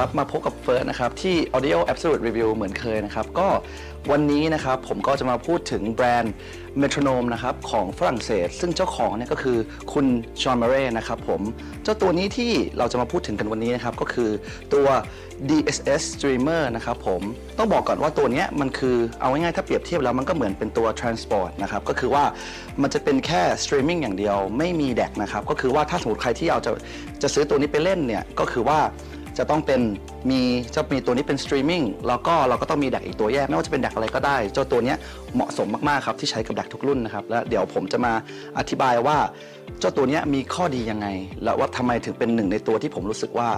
วัสดีครับ มาพบกับเฟิร์สนะครับ ที่ Audio Absolute Review เหมือนเคยนะครับ ก็วันนี้นะครับผมก็จะมาพูดถึงแบรนด์ Metronome นะครับของฝรั่งเศส ซึ่งเจ้าของเนี่ยก็คือคุณจอห์นมาเร่นะครับผมเจ้าตัวนี้ที่เราจะมาพูดถึงกันวันนี้นะครับ ก็คือตัว DSS Streamer นะครับผมต้องบอกก่อนว่าตัวนี้มันคือเอาง่ายๆถ้าเปรียบเทียบแล้วมันก็เหมือนเป็นตัว Transport นะครับก็คือว่ามันจะเป็นแค่ Streaming อย่างเดียวไม่มีแดกนะครับก็คือว่าถ้าสมมติใครที่เอาจะจะซื้อตัวนี้ไปเล่นเนี่ยก็คือว่า จะต้องเป็นมีจะมีตัวนี้เป็นสตรีมมิ่งแล้วก็เราก็ต้องมีแดกอีกตัวแยก ไม่ว่าจะเป็นแดกอะไรก็ได้ เจ้าตัวนี้เหมาะสมมากๆครับที่ใช้กับแดกทุกรุ่นนะครับ และเดี๋ยวผมจะมาอธิบายว่า เจ้าตัวนี้มีข้อดียังไง และว่าทำไมถึงเป็นหนึ่งในตัวที่ผมรู้สึกว่า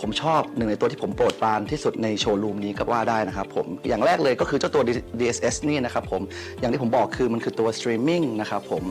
ผมชอบหนึ่งในตัวที่ผมโปรดปรานที่สุดในโชว์รูมนี้ก็ว่าได้นะครับผมอย่างแรกเลยก็คือเจ้าตัว DSS นี่นะครับผมอย่างที่ผมบอกคือมันคือตัวสตรีมมิ่งนะครับผม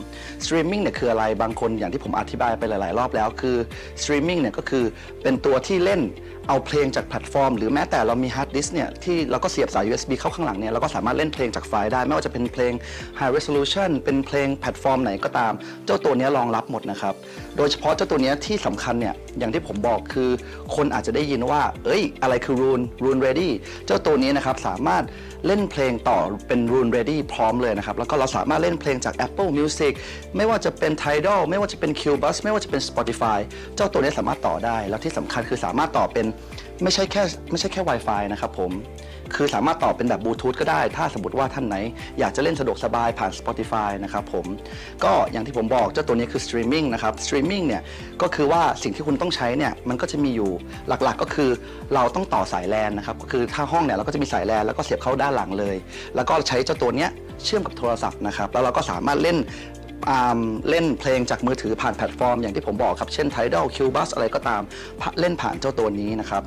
สตรีมมิ่งเนี่ยคืออะไรบางคนอย่างที่ผมอธิบายไปหลาย ๆ รอบแล้วคือสตรีมมิ่งเนี่ยก็คือเป็นตัวที่เล่นเอาเพลงจากแพลตฟอร์ม หรือแม้แต่เรามีฮาร์ดดิสก์เนี่ยที่เราก็เสียบสาย USB เข้าข้างหลังเนี่ยเราก็สามารถเล่นเพลงจากไฟล์ได้ ไม่ว่าจะเป็นเพลง High Resolution เป็นเพลงแพลตฟอร์มไหนก็ตาม เจ้าตัวนี้รองรับหมดนะครับโดยเฉพาะเจ้าตัวนี้ที่สำคัญเนี่ยอย่างที่ผมบอกคือคนอาจจะได้ยินว่า เอ้ย อะไรคือรูนรูนเรดี้เจ้าตัวนี้นะครับสามารถเล่นเพลงต่อเป็นรูนเรดี้พร้อมเลยนะครับ แล้วก็เราสามารถเล่นเพลงจาก Apple Music ไม่ว่าจะเป็น Tidal ไม่ว่าจะเป็น Qbus ไม่ว่าจะเป็น Spotify เจ้าตัวนี้สามารถต่อได้ แล้วที่สำคัญคือสามารถต่อเป็น ไม่ใช่แค่ไม่ใช่แค่ Wi-Fi นะครับผม คือสามารถต่อเป็นแบบบลูทูธก็ได้ ถ้าสมมติว่าท่านไหน อยากจะเล่นสะดวกสบายผ่าน Spotify นะครับผม ก็อย่างที่ผมบอกเจ้าตัวนี้คือสตรีมมิ่งนะครับสตรีมมิ่งเนี่ยก็คือว่าสิ่งที่คุณต้องใช้เนี่ยมันก็จะมีอยู่หลักๆก็คือเราต้องต่อสายแลนนะครับก็คือถ้าห้องเนี่ยเราก็จะมีสายแลนแล้วก็เสียบเข้าด้านหลังเลย แล้วก็ใช้เจ้าตัวเนี้ยเชื่อมกับโทรศัพท์นะครับแล้วเราก็สามารถเล่น อ่าเล่นเพลงจากมือถือผ่านแพลตฟอร์ม อย่างที่ผมบอกครับ เช่น Tidal Qbus อะไรก็ตามเล่นผ่านเจ้าตัวนี้นะครับ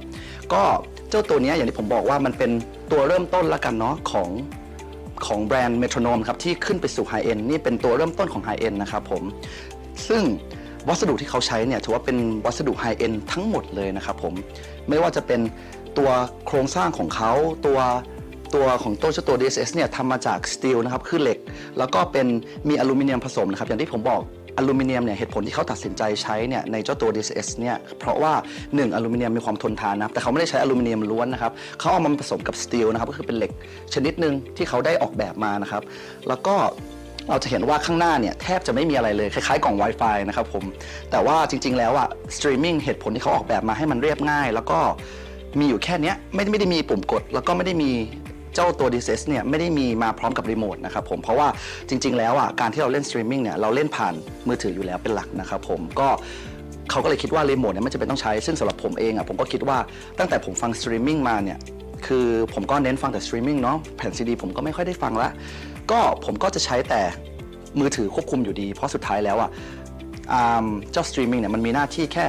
ก็เจ้าตัวนี้อย่างที่ผมบอกว่ามันเป็นตัวเริ่มต้นละกันเนาะของของแบรนด์ Metronome ครับ ที่ขึ้นไปสู่ High End นี่เป็นตัวเริ่มต้นของ High End นะครับผม ซึ่งวัสดุที่เขาใช้เนี่ยถือว่าเป็นวัสดุ High End ทั้งหมดเลยนะครับผม ไม่ว่าจะเป็นตัวโครงสร้างของเขาตัว ตัวของตัวเจ้าตัว DSS เนี่ยทำมาจากสตีลนะครับคือเหล็ก แล้วก็เป็นมีอลูมิเนียมผสมนะครับอย่างที่ผมบอกอลูมิเนียมเนี่ยเหตุผลที่เขาตัดสินใจใช้เนี่ยในเจ้าตัว DSS เนี่ยเพราะว่า 1 อลูมิเนียมมีความทนทานนะครับแต่เขาไม่ได้ใช้อลูมิเนียมล้วนนะครับเขาเอามาผสมกับสตีลนะครับก็คือเป็นเหล็กชนิดหนึ่งที่เขาได้ออกแบบมานะครับแล้วก็เราจะเห็นว่าข้างหน้าเนี่ยแทบจะไม่มีอะไรเลย คล้ายๆกล่อง Wi-Fi นะครับผม แต่ว่าจริง ๆ แล้วอะสตรีมมิ่งเหตุผลที่เขาออกแบบมาให้มันเรียบง่าย แล้วก็มีอยู่แค่นี้ไม่ได้ไม่ได้มีปุ่มกด แล้วก็ไม่ได้มี เจ้าตัว DSS เนี่ยไม่ได้มีมาพร้อมกับรีโมทนะครับผมเพราะว่าจริง ๆ แล้วอะการที่เราเล่นสตรีมมิ่งเนี่ยเราเล่นผ่านมือถืออยู่แล้วเป็นหลักนะครับผมก็เขาก็เลยคิดว่ารีโมทเนี่ยไม่จำเป็นต้องใช้ซึ่งสำหรับผมเองอะผมก็คิดว่าตั้งแต่ผมฟังสตรีมมิ่งมาเนี่ยคือผมก็เน้นฟังแต่สตรีมมิ่งเนาะแผ่นซีดีผมก็ไม่ค่อยได้ฟังละก็ผมก็จะใช้แต่มือถือควบคุมอยู่ดี เพราะสุดท้ายแล้วอะอ่าเจ้าสตรีมมิ่งเนี่ยมันมีหน้าที่แค่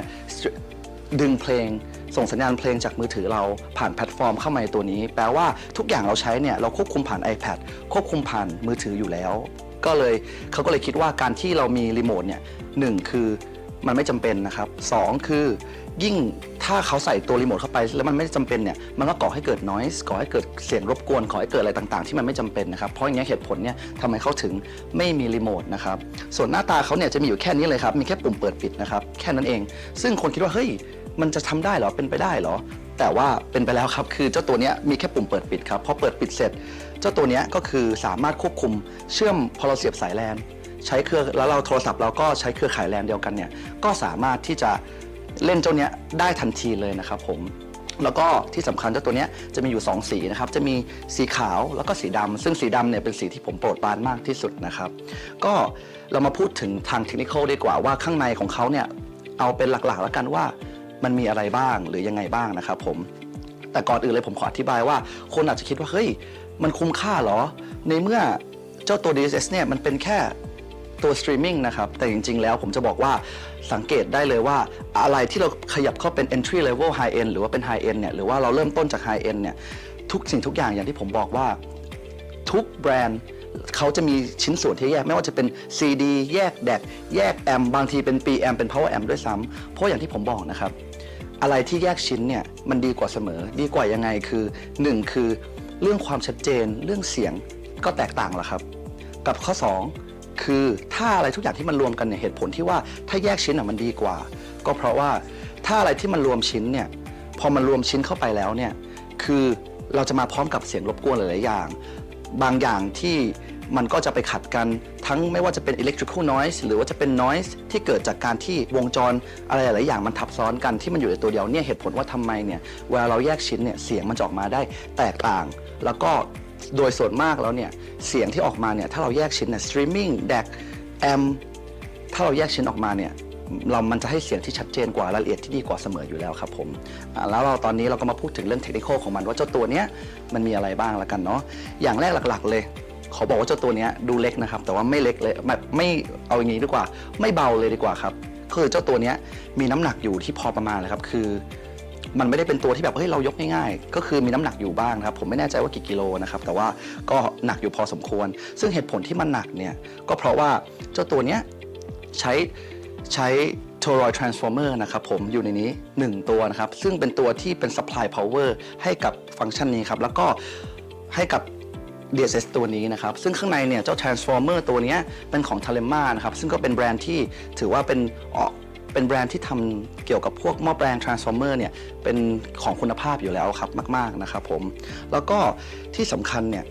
ดึงเพลง ส่งสัญญาณเพลงจากมือถือเราผ่านแพลตฟอร์มเข้ามาในตัวนี้ แปลว่าทุกอย่างเราใช้เนี่ยเราควบคุมผ่าน iPad ควบคุมผ่านมือถืออยู่แล้ว ก็เลยเขาก็เลยคิดว่าการที่เรามีรีโมทเนี่ยหนึ่งคือมันไม่จำเป็นนะครับสองคือยิ่งถ้าเขาใส่ตัวรีโมทเข้าไป แล้วมันไม่จำเป็นเนี่ยมันก็ก่อให้เกิด noise ก่อให้เกิดเสียงรบกวนก่อให้เกิดอะไรต่างๆ ที่มันไม่จำเป็นนะครับเพราะอย่างนี้ยเหตุผลเนี่ยทำไมเขาถึงไม่มีรีโมทนะครับส่วนหน้าตาเขาเนี่ยจะมีอยู่แค่นี้เลยครับมีแค่ปุ่มเปิดปิดนะครับแค่นั้นเอง ซึ่งคนคิดว่าเฮ้ย มันจะทำได้เหรอเป็นไปได้เหรอ แต่ว่าเป็นไปแล้วครับคือเจ้าตัวนี้มีแค่ปุ่มเปิดปิดครับพอเปิดปิดเสร็จ เจ้าตัวนี้ก็คือสามารถควบคุมเชื่อมพอเราเสียบสายแลนใช้เครือแล้วเราโทรศัพท์เราก็ใช้เครือข่ายแลนเดียวกันเนี่ยก็สามารถที่จะเล่นเจ้าเนี้ยได้ทันทีเลยนะครับผมแล้วก็ที่สำคัญเจ้าตัวเนี้ยจะมีอยู่ 2 สีนะครับ จะมีสีขาวแล้วก็สีดำซึ่งสีดำเนี่ยเป็นสีที่ผมโปรดปรานมากที่สุดนะครับ ก็เรามาพูดถึงทางเทคนิคดีกว่าว่าข้างในของเขาเนี่ยเอาเป็นหลักๆ แล้วกันว่า มันมีอะไรบ้างหรือยังไงบ้างนะครับผมแต่ก่อนอื่นเลยผมขออธิบายว่า คนอาจจะคิดว่าเฮ้ยมันคุ้มค่าเหรอ ในเมื่อเจ้าตัว DSS เนี่ยมันเป็นแค่ตัวสตรีมมิ่งนะครับ แต่จริง ๆ แล้วผมจะบอกว่าสังเกตได้เลยว่าอะไรที่เราขยับเข้าเป็น entry level high end หรือว่าเป็น high end เนี่ยหรือว่าเราเริ่มต้นจาก high end เนี่ยทุกสิ่งทุกอย่างอย่างที่ผมบอกว่าทุกแบรนด์เขาจะมีชิ้นส่วนที่แยก ไม่ว่าจะเป็น CD แยกแดก แยกแอมบางทีเป็น P แอมเป็น Power Amp ด้วยซ้ำเพราะอย่างที่ผมบอกนะครับ อะไรที่แยกชิ้นเนี่ยมันดีกว่าเสมอ ดีกว่ายังไงคือ1คือเรื่องความชัดเจนเรื่องเสียงก็แตกต่างละครับ กับข้อ 2 คือถ้าอะไรทุกอย่างที่มันรวมกันเนี่ยเหตุผลที่ว่าถ้าแยกชิ้นอะมันดีกว่า ก็เพราะว่าถ้าอะไรที่มันรวมชิ้นเนี่ยพอมันรวมชิ้นเข้าไปแล้วเนี่ยคือเราจะมาพร้อมกับเสียงรบกวนหลายๆอย่าง บางอย่างที่มันก็จะไปขัดกัน ทั้งไม่ว่าจะเป็น electrical noise หรือว่าจะเป็น noise ที่เกิดจากการที่วงจรอะไรหลาย ๆ อย่างมันทับซ้อนกันที่มันอยู่ในตัวเดียวเนี่ยเหตุผลว่าทำไมเนี่ยเวลาเราแยกชิ้นเนี่ยเสียงมันจะออกมาได้แตกต่าง แล้วก็โดยส่วนมากแล้วเนี่ยเสียงที่ออกมาเนี่ยถ้าเราแยกชิ้นเนี่ย streaming DAC amp ถ้าเราแยกชิ้นออกมาเนี่ยเรามันจะให้เสียงที่ชัดเจนกว่ารายละเอียดที่ดีกว่าเสมออยู่แล้วครับผมอ่าแล้วเราตอนนี้เราก็มาพูดถึงเรื่องเทคนิคของมันว่าเจ้าตัวเนี้ยมันมีอะไรบ้างละกันเนาะอย่างแรกหลัก ๆ เลย ขอบอกว่าเจ้าตัวเนี้ยดูเล็กนะครับ แต่ว่าไม่เล็กเลยไม่ไม่เอาอย่างนี้ดีกว่า ไม่เบาเลยดีกว่าครับคือเจ้าตัวเนี้ยมีน้ำหนักอยู่ที่พอประมาณเลยครับ คือ มันไม่ได้เป็นตัวที่แบบเฮ้ยเรายกง่ายๆ ก็คือมีน้ำหนักอยู่บ้างนะครับ ผมไม่แน่ใจว่ากี่กิโลนะครับ แต่ว่าก็หนักอยู่พอสมควร ซึ่งเหตุผลที่มันหนักเนี่ยก็เพราะว่าเจ้าตัวเนี้ยใช้ใช้ toroid transformer นะครับผมอยู่ในนี้ 1 ตัวนะครับ ซึ่งเป็นตัวที่เป็น supply power ให้กับฟังก์ชันนี้ครับ แล้วก็ให้กับ DSS ตัวนี้นะครับ ซึ่งข้างในเนี่ยเจ้า transformer ตัวนี้เป็นของ t a l e m a นะครับ ซึ่งก็เป็นแบรนด์ที่ถือว่าเป็นเอ่อเป็นแบรนด์ที่ทำเกี่ยวกับพวกหม้อแปลง transformer เนี่ยเป็นของคุณภาพอยู่แล้วครับมาก ๆ นะครับผม แล้วก็ที่สำคัญเนี่ย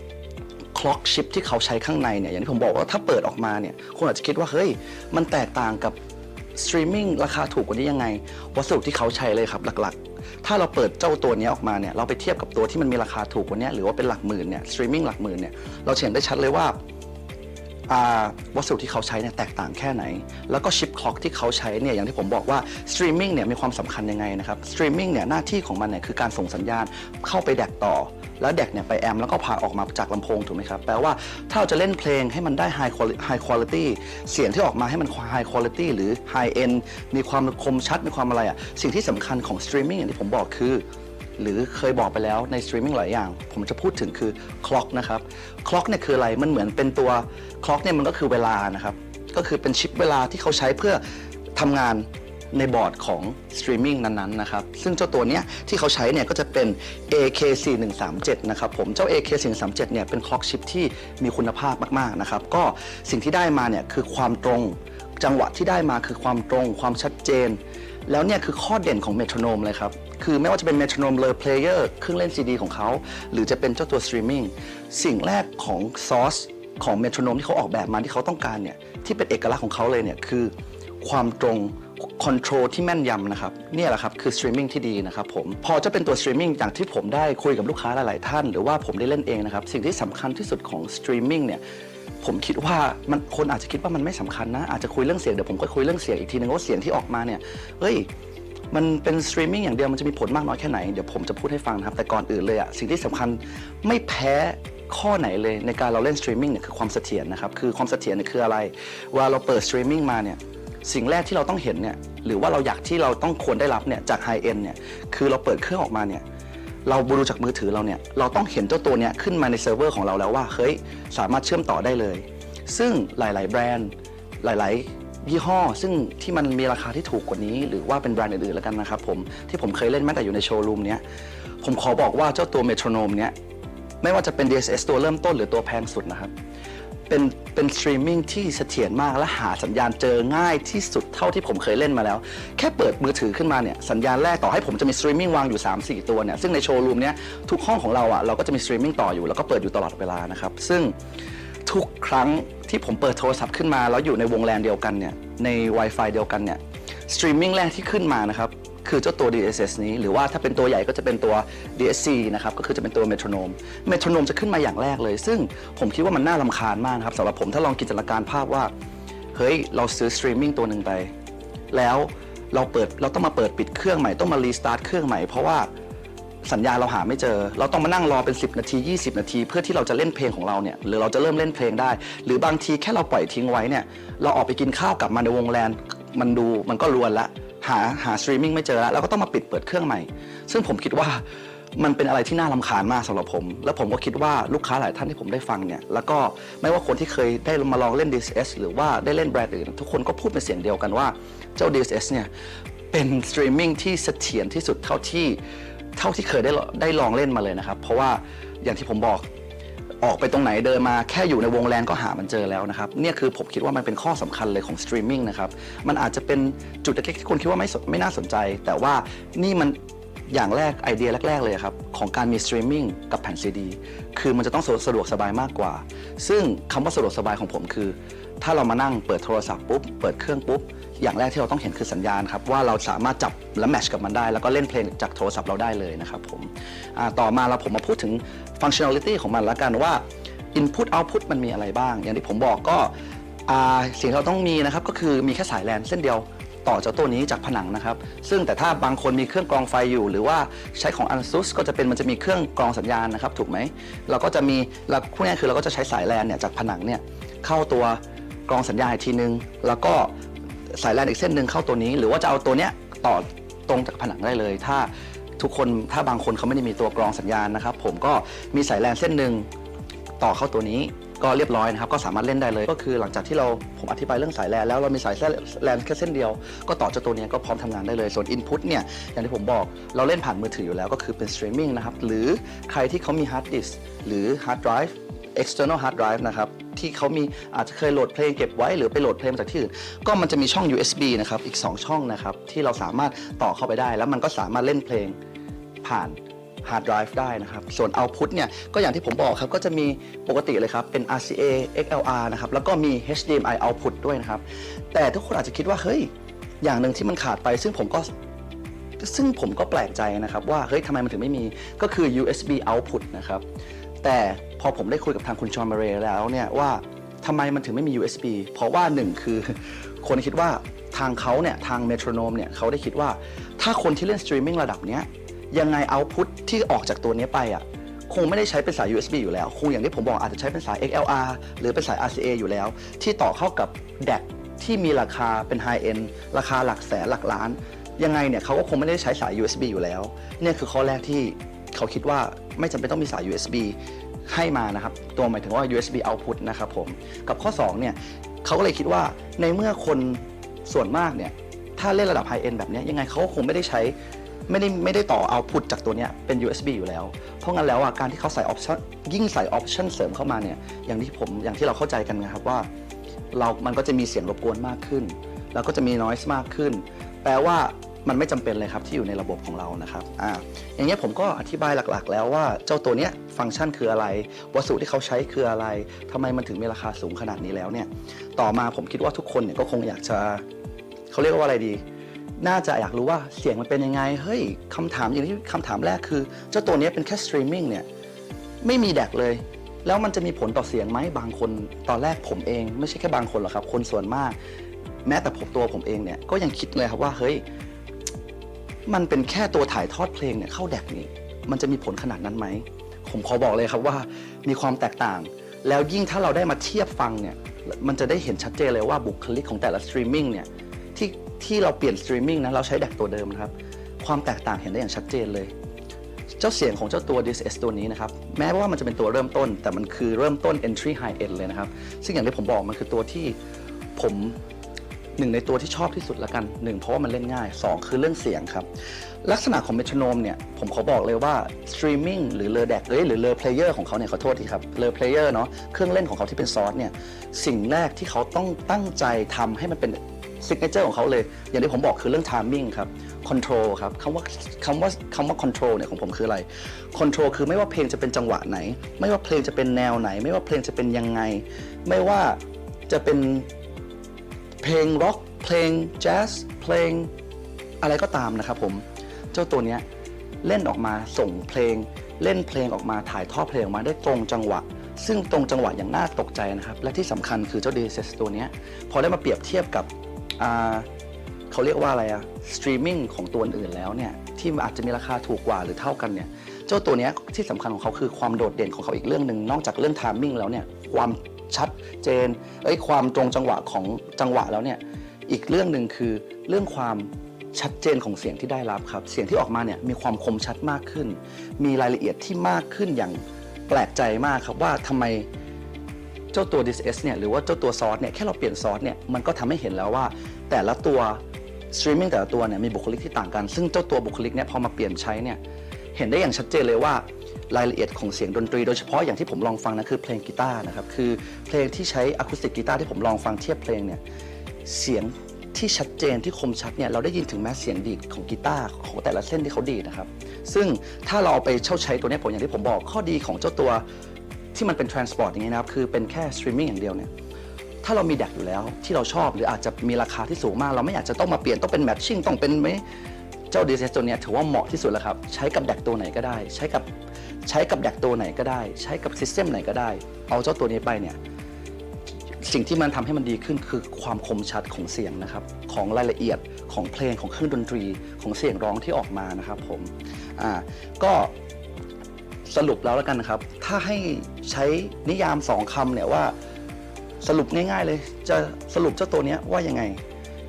คล็อกชิปที่เขาใช้ข้างในเนี่ยอย่างที่ผมบอกว่าถ้าเปิดออกมาเนี่ยคุณอาจจะคิดว่าเฮ้ยมันแตกต่างกับสตรีมมิ่งราคาถูกกว่านี้ยังไง วัสดุที่เขาใช้เลยครับหลักๆ ถ้าเราเปิดเจ้าตัวนี้ออกมาเนี่ยเราไปเทียบกับตัวที่มันมีราคาถูกกว่านี้หรือว่าเป็นหลักหมื่นเนี่ยสตรีมมิ่งหลักหมื่นเนี่ยเราเห็นได้ชัดเลยว่า อ่าวัสดุที่เขาใช้เนี่ยแตกต่างแค่ไหน แล้วก็ชิปคล็อกที่เขาใช้เนี่ยอย่างที่ผมบอกว่าสตรีมมิ่งเนี่ยมีความสำคัญยังไงนะครับสตรีมมิ่งเนี่ยหน้าที่ของมันเนี่ยคือการส่งสัญญาณเข้าไปแดกต่อ แล้วแดกเนี่ยไปแอมแล้วก็พาออกมาจากลำโพงถูกไหมครับแปลว่าถ้าเราจะเล่นเพลงให้มันได้ high quality เสียงที่ออกมาให้มัน high quality หรือ high end มีความคมชัดมีความอะไรอะ่ะสิ่งที่สำคัญของสตรีมมิ่งอย่างที่ผมบอกคือ หรือเคยบอกไปแล้วในสตรีมมิ่งหลายอย่าง ผมจะพูดถึงคือคล็อกนะครับคล็อกเนี่ยคืออะไรมันเหมือนเป็นตัวคล็อกเนี่ยมันก็คือเวลานะครับ ก็คือเป็นชิปเวลาที่เขาใช้เพื่อทำงานในบอร์ดของสตรีมมิ่งนั้นๆนะครับ ซึ่งเจ้าตัวเนี้ยที่เขาใช้เนี่ยก็จะเป็น AK4137 นะครับผม เจ้า AK4137 เนี่ยเป็นคล็อกชิปที่มีคุณภาพมากๆนะครับ ก็สิ่งที่ได้มาเนี่ยคือความตรง จังหวะที่ได้มาคือความตรง ความชัดเจน แล้วเนี่ยคือข้อเด่นของเมโทรโนมเลยครับ คือไม่ว่าจะเป็นเมโทรโนมเลอเพลเยอร์เครื่องเล่นซีดีของเขา หรือจะเป็นเจ้าตัวสตรีมมิ่งสิ่งแรกของซอสของเมโทรโนมที่เขาออกแบบมาที่เขาต้องการเนี่ยที่เป็นเอกลักษณ์ของเขาเลยเนี่ยคือความตรงคอนโทรลที่แม่นยำนะครับเนี่ยแหละครับคือสตรีมมิ่งที่ดีนะครับผมพอจะเป็นตัวสตรีมมิ่งอย่างที่ผมได้คุยกับลูกค้าหลาย ๆ ท่าน หรือว่าผมได้เล่นเองนะครับ สิ่งที่สำคัญที่สุดของสตรีมมิ่งเนี่ย ผมคิดว่ามันคนอาจจะคิดว่ามันไม่สำคัญนะ อาจจะคุยเรื่องเสียงเดี๋ยวผมก็คุยเรื่องเสียงอีกทีนึงว่าเสียงที่ออกมาเนี่ยเฮ้ยมันเป็นสตรีมมิ่งอย่างเดียวมันจะมีผลมากน้อยแค่ไหนเดี๋ยวผมจะพูดให้ฟังนะครับ แต่ก่อนอื่นเลยอะสิ่งที่สำคัญไม่แพ้ข้อไหนเลยในการเราเล่นสตรีมมิ่งเนี่ยคือความเสถียรนะครับคือความเสถียรเนี่ยคืออะไรวลาเราเปิดสตรีมมิ่งมาเนี่ยสิ่งแรกที่เราต้องเห็นเนี่ยหรือว่าเราอยากที่เราต้องควรได้รับเนี่ยจากไฮเอ็นเนี่ยคือเราเปิดเครื่องออกมาเนี่ย เราดูจากมือถือเราเนี่ยเราต้องเห็นเจ้าตัวเนี้ยขึ้นมาในเซิร์ฟเวอร์ของเราแล้วว่าเฮ้ยสามารถเชื่อมต่อได้เลย ซึ่งหลาย ๆ แบรนด์ หลาย ๆ ยี่ห้อ ซึ่งที่มันมีราคาที่ถูกกว่านี้ หรือว่าเป็นแบรนด์อื่น ๆ แล้วกันนะครับผมที่ผมเคยเล่นแม้แต่อยู่ในโชว์รูมเนี้ยผมขอบอกว่าเจ้าตัวเมโทรโนมเนี้ยไม่ว่าจะเป็น DSS ตัวเริ่มต้นหรือตัวแพงสุดนะครับ เป็นเป็นสตรีมมิ่งที่เสถียรมากและหาสัญญาณเจอง่ายที่สุดเท่าที่ผมเคยเล่นมาแล้ว แค่เปิดมือถือขึ้นมาเนี่ยสัญญาณแรกต่อให้ผมจะมีสตรีมมิ่งวางอยู่ 3-4 ตัวเนี่ยซึ่งในโชว์รูมเนี้ยทุกห้องของเราอะ่ะเราก็จะมีสตรีมมิ่งต่ออยู่แล้วก็เปิดอยู่ตลอดเวลานะครับซึ่งทุกครั้งที่ผมเปิดโทรศัพท์ขึ้นมาแล้วอยู่ในวงแลนเดียวกันเนี่ยใน Wi-Fi เดียวกันเนี่ยสตรีมมิ่งแรกที่ขึ้นมานะครับ คือเจ้าตัว DSS นี้ หรือว่าถ้าเป็นตัวใหญ่ก็จะเป็นตัว DSC นะครับ ก็คือจะเป็นตัวเมโทรโนม เมโทรโนมจะขึ้นมาอย่างแรกเลย ซึ่งผมคิดว่ามันน่าลำคาญมากครับสำหรับผมถ้าลองจินตนาการภาพว่า เฮ้ย เราซื้อสตรีมมิ่งตัวหนึ่งไป แล้วเราเปิดเราต้องมาเปิดปิดเครื่องใหม่ต้องมารีสตาร์ทเครื่องใหม่เพราะว่าสัญญาเราหาไม่เจอ เราต้องมานั่งรอเป็น 10 นาที 20 นาที เพื่อที่เราจะเล่นเพลงของเราเนี่ยหรือเราจะเริ่มเล่นเพลงได้ หรือบางทีแค่เราปล่อยทิ้งไว้เนี่ยเราออกไปกินข้าวกลับมาในวงแลนมันดูมันก็รวนละ หาหาสตรีมมิ่งไม่เจอแล้วเราก็ต้องมาปิดเปิดเครื่องใหม่ ซึ่งผมคิดว่ามันเป็นอะไรที่น่ารำคาญมากสำหรับผม แล้วผมก็คิดว่าลูกค้าหลายท่านที่ผมได้ฟังเนี่ย แล้วก็ไม่ว่าคนที่เคยได้มาลองเล่น DSS หรือว่าได้เล่นแบรนด์อื่น ทุกคนก็พูดเป็นเสียงเดียวกันว่าเจ้า DSS เนี่ย เป็นสตรีมมิ่งที่เสถียรที่สุดเท่าที่เท่าที่เคยได้ได้ลองเล่นมาเลยนะครับ เพราะว่าอย่างที่ผมบอก ออกไปตรงไหนเดินมาแค่อยู่ในวงแลนก็หามันเจอแล้วนะครับเนี่ยคือผมคิดว่ามันเป็นข้อสำคัญเลยของสตรีมมิ่งนะครับมันอาจจะเป็นจุดเล็กๆที่คนคิดว่าไม่ไม่น่าสนใจ แต่ว่านี่มันอย่างแรกไอเดียแรก ๆ เลยครับ ของการมีสตรีมมิ่งกับแผ่นซีดีคือมันจะต้องสะดวกสบายมากกว่า ซึ่งคำว่าสะดวกสบายของผมคือ ถ้าเรามานั่งเปิดโทรศัพท์ปุ๊บ เปิดเครื่องปุ๊บ อย่างแรกที่เราต้องเห็นคือสัญญาณครับว่าเราสามารถจับและแมชกับมันได้ แล้วก็เล่นเพลงจากโทรศัพท์เราได้เลยนะครับผมต่อมาเราผมมาพูดถึงฟังชั่น a ลิตี้ของมันละกันว่า Input Output มันมีอะไรบ้าง อย่างที่ผมบอกก็สิ่งที่เราต้องมีนะครับก็คือมีแค่สายแลนเส้นเดียวต่อเจ้าตัวนี้จากผนังนะครับ ซึ่งแต่ถ้าบางคนมีเครื่องกรองไฟอยู่ หรือว่าใช้ของ ASUS ก็จะเป็นมันจะมีเครื่องกรองสัญญาณนะครับ ถูกไหม เราก็จะมีเราพูดง่ายๆคือเราก็จะใช้สายแลนเนี่ยจากผนังเนี่ยเข้าตัวกรองสัญญาณอีกทีนึง แล้วก็ สายแลนอีกเส้นหนึ่งเข้าตัวนี้ หรือว่าจะเอาตัวเนี้ยต่อตรงจากผนังได้เลย ถ้าทุกคนถ้าบางคนเขาไม่ได้มีตัวกรองสัญญาณนะครับ ผมก็มีสายแลนเส้นหนึ่งต่อเข้าตัวนี้ก็เรียบร้อยนะครับก็สามารถเล่นได้เลย ก็คือหลังจากที่เราผมอธิบายเรื่องสายแลนแล้วเรามีสายแลนแค่เส้นเดียว ก็ต่อจ้าตัวนี้ก็พร้อมทำงานได้เลย ส่วน Input เนี่ยอย่างที่ผมบอกเราเล่นผ่านมือถืออยู่แล้วก็คือเป็นสตรีมมิ่งนะครับหรือใครที่เขามีฮาร์ดดิสหรือฮาร์ดไดรฟ์ external hard drive นะครับ ที่เขามีอาจจะเคยโหลดเพลงเก็บไว้หรือไปโหลดเพลงมาจากที่อื่น ก็มันจะมีช่อง USB นะครับ อีก 2 ช่องนะครับ ที่เราสามารถต่อเข้าไปได้ แล้วมันก็สามารถเล่นเพลงผ่าน hard drive ได้นะครับ ส่วน output เนี่ย ก็อย่างที่ผมบอกครับ ก็จะมีปกติเลยครับ เป็น RCA XLR นะครับ แล้วก็มี HDMI output ด้วยนะครับ แต่ทุกคนอาจจะคิดว่า เฮ้ย อย่างหนึ่งที่มันขาดไป ซึ่งผมก็ ซึ่งผมก็แปลกใจนะครับ ว่า เฮ้ยทำไมมันถึงไม่มี ก็คือ USB output นะครับ แต่พอผมได้คุยกับทางคุณชอนมาเรย์แล้วเนี่ยว่าทำไมมันถึงไม่มี USB เพราะว่าหนึ่งคือ คนคิดว่าทางเขาเนี่ยทางเมโทรโนมเนี่ยเขาได้คิดว่าถ้าคนที่เล่นสตรีมมิ่งระดับเนี้ยยังไงเอาพุทที่ออกจากตัวนี้ไปอะคงไม่ได้ใช้เป็นสาย USB อยู่แล้ว คงอย่างที่ผมบอกอาจจะใช้เป็นสาย XLR หรือเป็นสาย RCA อยู่แล้ว ที่ต่อเข้ากับ DAC ที่มีราคาเป็น High End ราคาหลักแสนหลักล้าน ยังไงเนี่ยเขาก็คงไม่ได้ใช้สาย USB อยู่แล้ว เนี่ยคือข้อแรกที่ เขาคิดว่าไม่จำเป็นต้องมีสาย USB ให้มานะครับ ตัวหมายถึงว่า USB output นะครับผม กับข้อ 2 เนี่ยเขาก็เลยคิดว่าในเมื่อคนส่วนมากเนี่ย ถ้าเล่นระดับ high end แบบนี้ยังไงเขาก็คงไม่ได้ใช้ไม่ได้ไม่ได้ต่อ output จากตัวเนี้ยเป็น USB อยู่แล้ว เพราะงั้นแล้วอะการที่เขาใส่ option ยิ่งใส่ option เสริมเข้ามาเนี่ยอย่างที่ผมอย่างที่เราเข้าใจกันนะครับว่า เรา มันก็จะมีเสียงรบกวนมากขึ้น แล้วก็จะมี noise มากขึ้น แปลว่า มันไม่จำเป็นเลยครับที่อยู่ในระบบของเรานะครับอ่าอย่างเงี้ยผมก็อธิบายหลักๆ แล้วว่าเจ้าตัวเนี้ยฟังก์ชันคืออะไร วัสดุที่เขาใช้คืออะไรทำไมมันถึงมีราคาสูงขนาดนี้แล้วเนี่ยต่อมาผมคิดว่าทุกคนเนี่ยก็คงอยากจะเขาเรียกว่าอะไรดีน่าจะอยากรู้ว่าเสียงมันเป็นยังไง เฮ้ยคำถามอย่างที่คำถามแรกคือ เจ้าตัวนี้เป็นแค่สตรีมมิ่งเนี่ย ไม่มีแดกเลย แล้วมันจะมีผลต่อเสียงไหมบางคนตอนแรกผมเอง ไม่ใช่แค่บางคนหรอกครับ คนส่วนมาก แม้แต่ผมตัวผมเองเนี่ย ก็ยังคิดเลยครับว่าเฮ้ย มันเป็นแค่ตัวถ่ายทอดเพลงเนี่ยเข้าแดกนี่มันจะมีผลขนาดนั้นไหม ผมขอบอกเลยครับว่ามีความแตกต่าง แล้วยิ่งถ้าเราได้มาเทียบฟังเนี่ย มันจะได้เห็นชัดเจนเลยว่าบุคลิกของแต่ละสตรีมมิ่งเนี่ยที่ที่เราเปลี่ยนสตรีมมิ่งนะเราใช้แดกตัวเดิมนะครับ ความแตกต่างเห็นได้อย่างชัดเจนเลย เจ้าเสียงของเจ้าตัว DSS ตัวนี้นะครับ แม้ว่ามันจะเป็นตัวเริ่มต้น แต่มันคือเริ่มต้น entry high end เลยนะครับ ซึ่งอย่างที่ผมบอกมันคือตัวที่ผม หนึ่งในตัวที่ชอบที่สุดละกันหนึ่งเพราะว่ามันเล่นง่าย 2 คือเรื่องเสียงครับ ลักษณะของเมทรโนมเนี่ย ผมขอบอกเลยว่าสตรีมมิ่งหรือเลอแดกเอ้ยหรือเลอเพลเยอร์ของเขาเนี่ยขอโทษทีครับเลอเพลเยอร์เนาะเครื่องเล่นของเขาที่เป็นซอสเนี่ย สิ่งแรกที่เขาต้องตั้งใจทำให้มันเป็นซิกเนเจอร์ของเขาเลย อย่างที่ผมบอกคือเรื่อง timing ครับ control ครับคำว่าคำว่าคำว่า control เนี่ยของผมคืออะไร control คือไม่ว่าเพลงจะเป็นจังหวะไหน ไม่ว่าเพลงจะเป็นแนวไหน ไม่ว่าเพลงจะเป็นยังไง ไม่ว่าจะเป็น เพลงร็อกเพลงแจ๊สเพลงอะไรก็ตามนะครับผม เจ้าตัวเนี้ยเล่นออกมาส่งเพลง เล่นเพลงออกมาถ่ายทอดเพลงออกมาได้ตรงจังหวะ ซึ่งตรงจังหวะอย่างน่าตกใจนะครับ และที่สำคัญคือเจ้า DSS ตัวเนี้ยพอได้มาเปรียบเทียบกับเขาเรียกว่าอะไรอะสตรีมมิ่งของตัวอื่นแล้วเนี่ยที่อาจจะมีราคาถูกกว่าหรือเท่ากันเนี่ยเจ้าตัวเนี้ยที่สำคัญของเขาคือความโดดเด่นของเขาอีกเรื่องหนึ่งนอกจากเรื่อง timing แล้วเนี่ยความ ชัดเจนเอ้ยความตรงจังหวะของจังหวะแล้วเนี่ยอีกเรื่องหนึ่งคือเรื่องความชัดเจนของเสียงที่ได้รับครับ เสียงที่ออกมาเนี่ยมีความคมชัดมากขึ้น มีรายละเอียดที่มากขึ้นอย่างแปลกใจมากครับว่าทำไมเจ้าตัว DSS เนี่ยหรือว่าเจ้าตัวซอสเนี่ยแค่เราเปลี่ยนซอสเนี่ยมันก็ทำให้เห็นแล้วว่า แต่ละตัวสตรีมมิ่งแต่ละตัวเนี่ยมีบุคลิกที่ต่างกัน ซึ่งเจ้าตัวบุคลิกเนี่ยพอมาเปลี่ยนใช้เนี่ยเห็นได้อย่างชัดเจนเลยว่า รายละเอียดของเสียงดนตรี โดยเฉพาะอย่างที่ผมลองฟังนะคือเพลงกีตาร์นะครับคือเพลงที่ใช้อะคูสติกกีตาร์ที่ผมลองฟังเทียบเพลงเนี่ยเสียงที่ชัดเจนที่คมชัดเนี่ยเราได้ยินถึงแม้เสียงดีดของกีตาร์ของแต่ละเส้นที่เขาดีดนะครับซึ่งถ้าเราไปเช่าใช้ตัวนี้ผมอย่างที่ผมบอกข้อดีของเจ้าตัวที่มันเป็น transport อย่างนี้นะครับคือเป็นแค่ streaming อย่างเดียวเนี่ยถ้าเรามีแดกอยู่แล้วที่เราชอบหรืออาจจะมีราคาที่สูงมาก เราไม่อยากจะต้องมาเปลี่ยนต้องเป็น matching ต้องเป็นไหมเจ้า DSS ตัวเนี้ยถือว่าเหมาะที่สุดแล้วครับ ใช้กับแดกตัวไหนก็ได้ ใช้กับ ใช้กับแดกตัวไหนก็ได้ ใช้กับซิสเต็มไหนก็ได้ เอาเจ้าตัวนี้ไปเนี่ยสิ่งที่มันทำให้มันดีขึ้นคือความคมชัดของเสียงนะครับ ของรายละเอียดของเพลงของเครื่องดนตรีของเสียงร้องที่ออกมานะครับผมอ่าก็สรุปแล้วแล้วกันนะครับ ถ้าให้ใช้นิยามสองคำเนี่ยว่าสรุปง่าย ๆ เลย จะสรุปเจ้าตัวนี้ว่ายังไง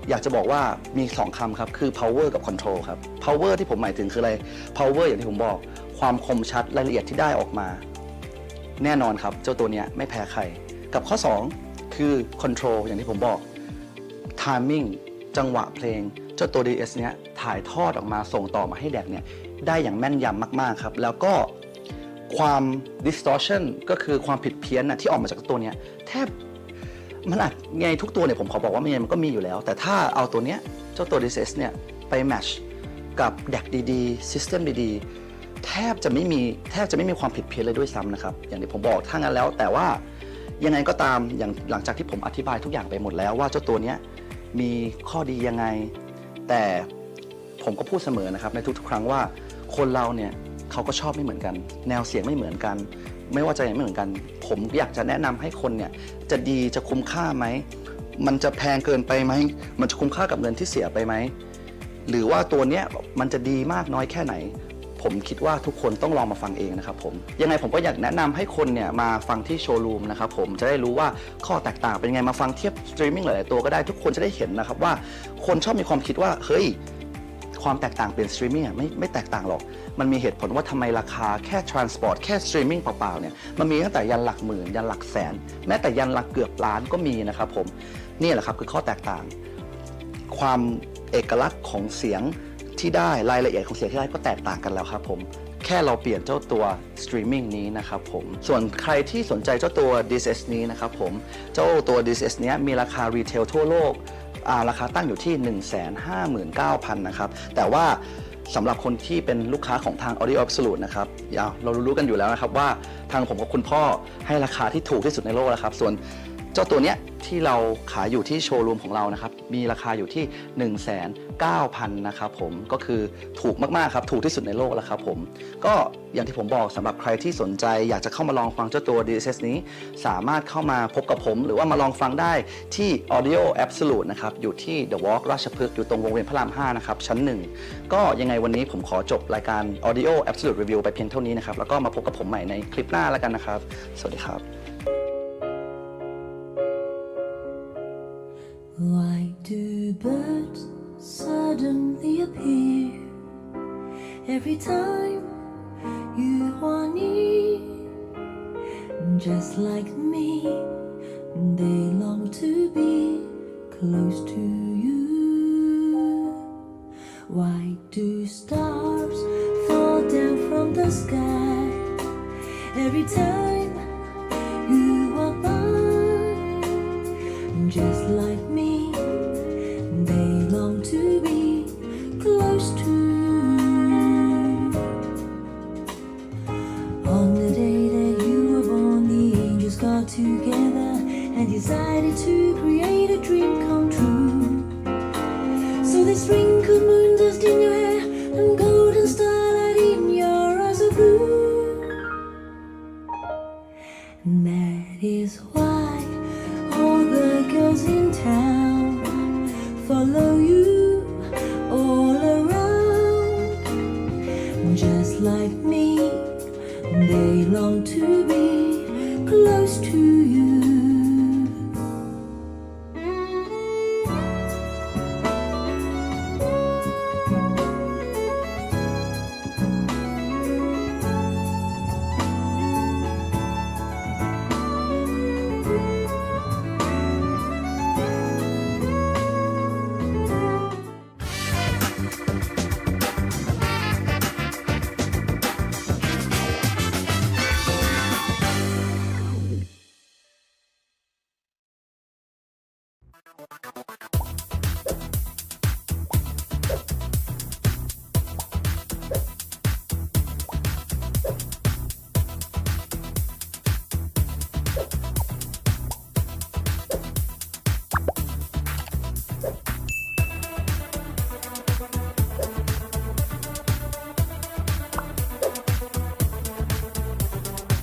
อยากจะบอกว่ามี 2คำครับ คือ power กับ control ครับ power ที่ผมหมายถึงคืออะไร power อย่างที่ผมบอก ความคมชัดรายละเอียดที่ได้ออกมา แน่นอนครับเจ้าตัวนี้ไม่แพ้ใคร กับข้อ 2 คือ control อย่างที่ผมบอก timing จังหวะเพลง เจ้าตัว DS เนี้ยถ่ายทอดออกมาส่งต่อมาให้แดกเนี่ยได้อย่างแม่นยำมาก ๆ ครับ แล้วก็ความ distortion ก็คือความผิดเพี้ยนนะที่ออกมาจากตัวเนี้ยแทบมันอาจไงทุกตัวเนี่ยผมขอบอกว่ามันมันก็มีอยู่แล้ว แต่ถ้าเอาตัวเนี้ยเจ้าตัว DSS เนี่ยไปแมชกับแดกดีๆ System ดีๆ แทบจะไม่มีแทบจะไม่มีความผิดเพี้ยนเลยด้วยซ้ำนะครับ อย่างที่ผมบอกถ้างั้นแล้ว แต่ว่ายังไงก็ตามอย่างหลังจากที่ผมอธิบายทุกอย่างไปหมดแล้วว่าเจ้าตัวเนี้ยมีข้อดียังไง แต่ผมก็พูดเสมอนะครับในทุกๆครั้งว่าคนเราเนี่ยเขาก็ชอบไม่เหมือนกัน แนวเสียงไม่เหมือนกัน ไม่ว่าจะยังไม่เหมือนกัน ผมอยากจะแนะนำให้คนเนี่ยจะดีจะคุ้มค่าไหมมันจะแพงเกินไปไหมมันจะคุ้มค่ากับเงินที่เสียไปไหมหรือว่าตัวเนี้ยมันจะดีมากน้อยแค่ไหน ผมคิดว่าทุกคนต้องลองมาฟังเองนะครับผมยังไงผมก็อยากแนะนำให้คนเนี่ยมาฟังที่โชว์รูมนะครับผมจะได้รู้ว่าข้อแตกต่างเป็นยังไงมาฟังเทียบสตรีมมิ่งหลาย ๆ ตัวก็ได้ทุกคนจะได้เห็นนะครับว่าคนชอบมีความคิดว่าเฮ้ย ความแตกต่างเป็นสตรีมมิ่งอะไม่ไม่แตกต่างหรอก มันมีเหตุผลว่าทำไมราคาแค่ transport แค่สตรีมมิ่งเปล่าๆเนี่ยมันมีตั้งแต่ยันหลักหมื่น ยันหลักแสน แม้แต่ยันหลักเกือบล้านก็มีนะครับผมนี่แหละครับคือข้อแตกต่าง ความเอกลักษณ์ของเสียง ที่ได้รายละเอียดของเสียงที่ได้ก็แตกต่างกันแล้วครับผม แค่เราเปลี่ยนเจ้าตัวสตรีมมิ่งนี้นะครับผม ส่วนใครที่สนใจเจ้าตัว DSS นี้นะครับผม เจ้าตัว DSS เนี้ยมีราคารีเทลทั่วโลกอ่าราคาตั้งอยู่ที่ 159,000นะครับ แต่ว่าสำหรับคนที่เป็นลูกค้าของทาง Audio Absolute นะครับอยาเรารู้ๆกันอยู่แล้วนะครับว่าทางผมกับคุณพ่อให้ราคาที่ถูกที่สุดในโลกแล้วครับ ส่วน เจ้าตัวเนี้ยที่เราขายอยู่ที่โชว์รูมของเรานะครับ มีราคาอยู่ที่ 1 9 0 0 0นะครับผม ก็คือถูกมากๆครับ ถูกที่สุดในโลกแล้วครับผม ก็อย่างที่ผมบอกสำหรับใครที่สนใจ อยากจะเข้ามาลองฟังเจ้าตัว DSS นี้ สามารถเข้ามาพบกับผม หรือว่ามาลองฟังได้ที่ Audio Absolute นะครับ อยู่ที่ The Walk ราชพฤกษ์อยู่ตรงวงเวียนพระราม 5 นะครับ ชั้นหนึ่งก็ยังไงวันนี้ผมขอจบรายการ Audio Absolute Review ไปเพียงเท่านี้นะครับ แล้วก็มาพบกับผมใหม่ในคลิปหน้าแล้วกันนะครับ สวัสดีครับ Why do birds suddenly appear every time you are near? Just like me, they long to be close to you. Why do stars fall down from the sky every time moon